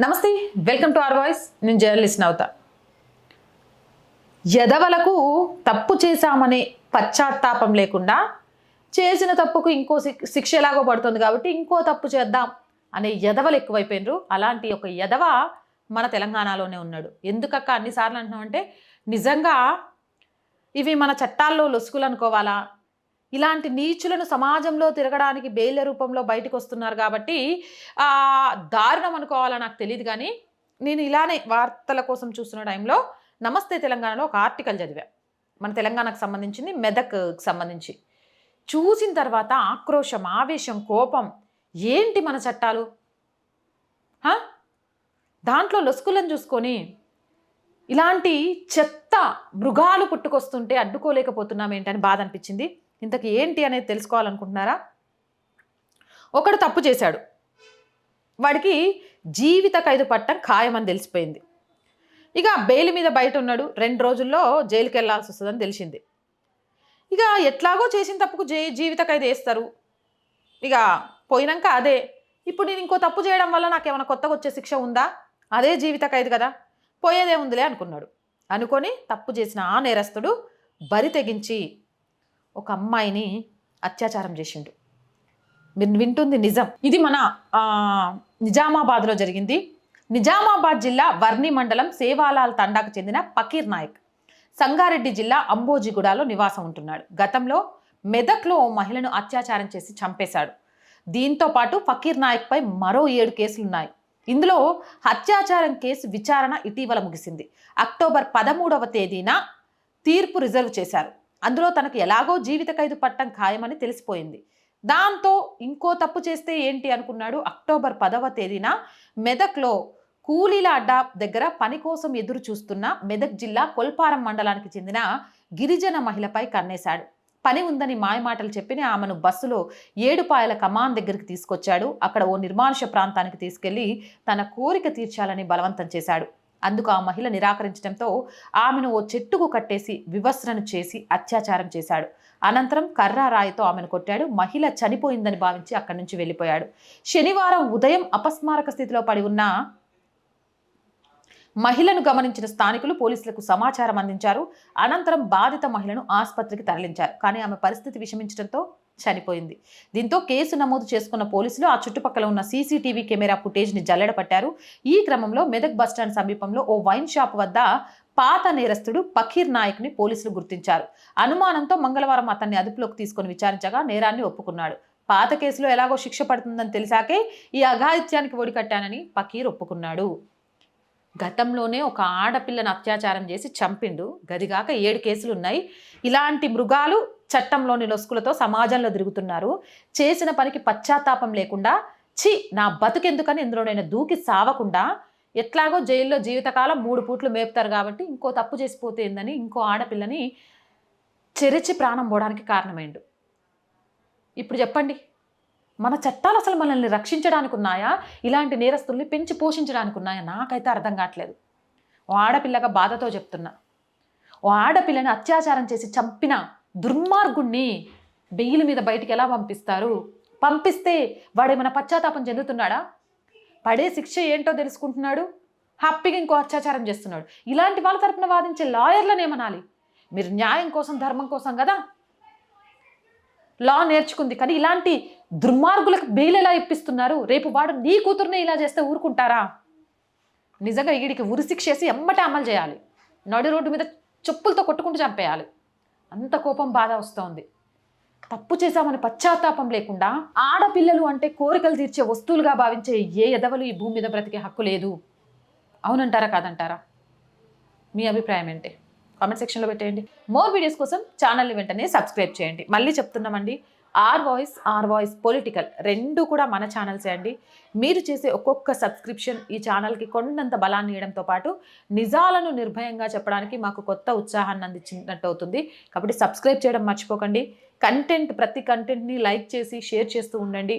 నమస్తే welcome to R voice. నేను journalist Navatha యదవలకు తప్పు చేశామనే పశ్చాత్తాపం లేకుండా చేసిన తప్పుకు ఇంకో శిక్ష ఎలాగో పడుతుంది కాబట్టి ఇంకో తప్పు చేద్దాం అనే యదవలు ఎక్కువైపోయినరు. అలాంటి ఒక ఎదవ మన తెలంగాణలోనే ఉన్నాడు. ఎందుకక్క అన్నిసార్లు అంటున్నామంటే నిజంగా ఇవి మన చట్టాల్లో లొసుగులు అనుకోవాలా? ఇలాంటి నీచులను సమాజంలో తిరగడానికి బెయిల్ రూపంలో బయటకు వస్తున్నారు కాబట్టి దారుణం అనుకోవాలని నాకు తెలియదు కానీ నేను ఇలానే వార్తల కోసం చూస్తున్న టైంలో నమస్తే తెలంగాణలో ఒక ఆర్టికల్ చదివా. మన తెలంగాణకు సంబంధించింది మెదక్కి సంబంధించి. చూసిన తర్వాత ఆక్రోశం ఆవేశం కోపం ఏంటి మన చట్టాలు? దాంట్లో లొసుకులను చూసుకొని ఇలాంటి చెత్త మృగాలు పుట్టుకొస్తుంటే అడ్డుకోలేకపోతున్నాం ఏంటని బాధ అనిపించింది. ఇంతకు ఏంటి అనేది తెలుసుకోవాలనుకుంటున్నారా? ఒకడు తప్పు చేశాడు. వాడికి జీవిత ఖైదు పట్టం ఖాయమని తెలిసిపోయింది. ఇక బెయిల్ మీద బయట ఉన్నాడు. రెండు రోజుల్లో జైలుకి వెళ్ళాల్సి వస్తుందని తెలిసింది. ఇక ఎట్లాగో చేసిన తప్పుకు జై జీవిత ఖైదు వేస్తారు. ఇక పోయినాక అదే. ఇప్పుడు నేను ఇంకో తప్పు చేయడం వల్ల నాకు ఏమైనా కొత్తగా వచ్చే శిక్ష ఉందా? అదే జీవిత ఖైదు కదా. పోయేదే ఉందిలే అనుకున్నాడు. అనుకొని తప్పు చేసిన ఆ నేరస్తుడు బరి తెగించి ఒక అమ్మాయిని అత్యాచారం చేసిండు. మీరు వింటుంది నిజం. ఇది మన నిజామాబాద్లో జరిగింది. నిజామాబాద్ జిల్లా వర్ణి మండలం సేవాలాల్ తండాకు చెందిన పకీర్ నాయక్. సంగారెడ్డి జిల్లా అంబోజిగూడలో నివాసం ఉంటున్నాడు. గతంలో మెదక్లో ఓ మహిళను అత్యాచారం చేసి చంపేశాడు. దీంతో పాటు ఫకీర్ నాయక్పై మరో ఏడు కేసులున్నాయి ఇందులో అత్యాచారం కేసు విచారణ ఇటీవల ముగిసింది. అక్టోబర్ పదమూడవ తేదీన తీర్పు రిజర్వ్ చేశారు. అందులో తనకు ఎలాగో జీవిత ఖైదు పట్టం ఖాయమని తెలిసిపోయింది. దాంతో ఇంకో తప్పు చేస్తే ఏంటి అనుకున్నాడు అక్టోబర్ పదవ తేదీన మెదక్లో కూలీల అడ్డా దగ్గర పని కోసం ఎదురు చూస్తున్న మెదక్ జిల్లా కొల్పారం మండలానికి చెందిన గిరిజన మహిళపై కన్నేశాడు. పని ఉందని మాయమాటలు చెప్పిన ఆమెను బస్సులో ఏడుపాయల కమాన్ దగ్గరికి తీసుకొచ్చాడు. అక్కడ ఓ నిర్మానుష ప్రాంతానికి తీసుకెళ్ళి తన కోరిక తీర్చాలని బలవంతం చేశాడు. అందుకు ఆ మహిళ నిరాకరించడంతో ఆమెను ఓ చెట్టుకు కట్టేసి వివస్త్రను చేసి అత్యాచారం చేశాడు. అనంతరం కర్ర రాయితో ఆమెను కొట్టాడు. మహిళ చనిపోయిందని భావించి అక్కడి నుంచి వెళ్ళిపోయాడు. శనివారం ఉదయం అపస్మారక స్థితిలో పడి ఉన్న మహిళను గమనించిన స్థానికులు పోలీసులకు సమాచారం అందించారు. అనంతరం బాధిత మహిళను ఆసుపత్రికి తరలించారు. కానీ ఆమె పరిస్థితి విషమించడంతో చనిపోయింది. దీంతో కేసు నమోదు చేసుకున్న పోలీసులు ఆ చుట్టుపక్కల ఉన్న సీసీటీవీ కెమెరా ఫుటేజ్ని జల్లెడపట్టారు. ఈ క్రమంలో మెదక్ బస్టాండ్ సమీపంలో ఓ వైన్ షాప్ వద్ద పాత నేరస్తుడు పఖీర్ నాయక్ని పోలీసులు గుర్తించారు. అనుమానంతో మంగళవారం అతన్ని అదుపులోకి తీసుకుని విచారించగా నేరాన్ని ఒప్పుకున్నాడు. పాత కేసులో ఎలాగో శిక్ష పడుతుందని తెలిసాకే ఈ అఘాయిత్యానికి ఒడికట్టానని పకీర్ ఒప్పుకున్నాడు. గతంలోనే ఒక ఆడపిల్లను అత్యాచారం చేసి చంపిండు. గదిగాక ఏడు కేసులు ఉన్నాయి ఇలాంటి మృగాలు చట్టంలోని లొసుకులతో సమాజంలో తిరుగుతున్నారు. చేసిన పనికి పశ్చాత్తాపం లేకుండా చి నా బతుకెందుకని ఇందులోనైనా దూకి సావకుండా ఎట్లాగో జైల్లో జీవితకాలం మూడు పూట్లు మేపుతారు కాబట్టి ఇంకో తప్పు చేసిపోతేందని ఇంకో ఆడపిల్లని చెరిచి ప్రాణం పోవడానికి కారణమైండు. ఇప్పుడు చెప్పండి మన చట్టాలు అసలు మనల్ని రక్షించడానికి ఉన్నాయా? ఇలాంటి నేరస్తుల్ని పెంచి పోషించడానికి ఉన్నాయా? నాకైతే అర్థం కావట్లేదు. ఓ ఆడపిల్లగా బాధతో చెప్తున్నా. ఓ ఆడపిల్లని అత్యాచారం చేసి చంపిన దుర్మార్గుణ్ణి బెయిల్ మీద బయటికి ఎలా పంపిస్తారు? పంపిస్తే వాడేమైనా పశ్చాత్తాపం చెందుతున్నాడా? పడే శిక్ష ఏంటో తెలుసుకుంటున్నాడు? హ్యాపీగా ఇంకో అత్యాచారం చేస్తున్నాడు. ఇలాంటి వాళ్ళ తరపున వాదించే లాయర్లను ఏమనాలి? మీరు న్యాయం కోసం ధర్మం కోసం కదా? లా నేర్చుకుంది. కానీ ఇలాంటి దుర్మార్గులకు బెయిల్ ఎలా ఇప్పిస్తున్నారు? రేపు వాడు నీ కూతురునే ఇలా చేస్తే ఊరుకుంటారా? నిజంగా ఈడికి ఉరిశిక్ష చేసి ఎమ్మటే అమలు చేయాలి. నడి రోడ్డు మీద చెప్పులతో కొట్టుకుంటూ చంపేయాలి. అంత కోపం బాధ వస్తోంది. తప్పు చేశామని పశ్చాత్తాపం లేకుండా ఆడపిల్లలు అంటే కోరికలు తీర్చే వస్తువులుగా భావించే ఏ ఎదవలు ఈ భూమి మీద బ్రతికే హక్కు లేదు. అవునంటారా కాదంటారా? మీ అభిప్రాయం ఏంటి? కామెంట్ సెక్షన్లో పెట్టేయండి. మోర్ వీడియోస్ కోసం ఛానల్ని వెంటనే సబ్స్క్రైబ్ చేయండి. మళ్ళీ చెప్తున్నామండి. R voice R voice political రెండు కూడా మన ఛానల్సే అండి. మీరు చేసే ఒక్కొక్క సబ్స్క్రిప్షన్ ఈ ఛానల్కి కొండంత బలాన్ని ఇవ్వడంతో పాటు నిజాలను నిర్భయంగా చెప్పడానికి మాకు కొత్త ఉత్సాహాన్ని అందించినట్టు అవుతుంది. కాబట్టి సబ్స్క్రైబ్ చేయడం మర్చిపోకండి. కంటెంట్ ప్రతి కంటెంట్ని లైక్ చేసి షేర్ చేస్తూ ఉండండి.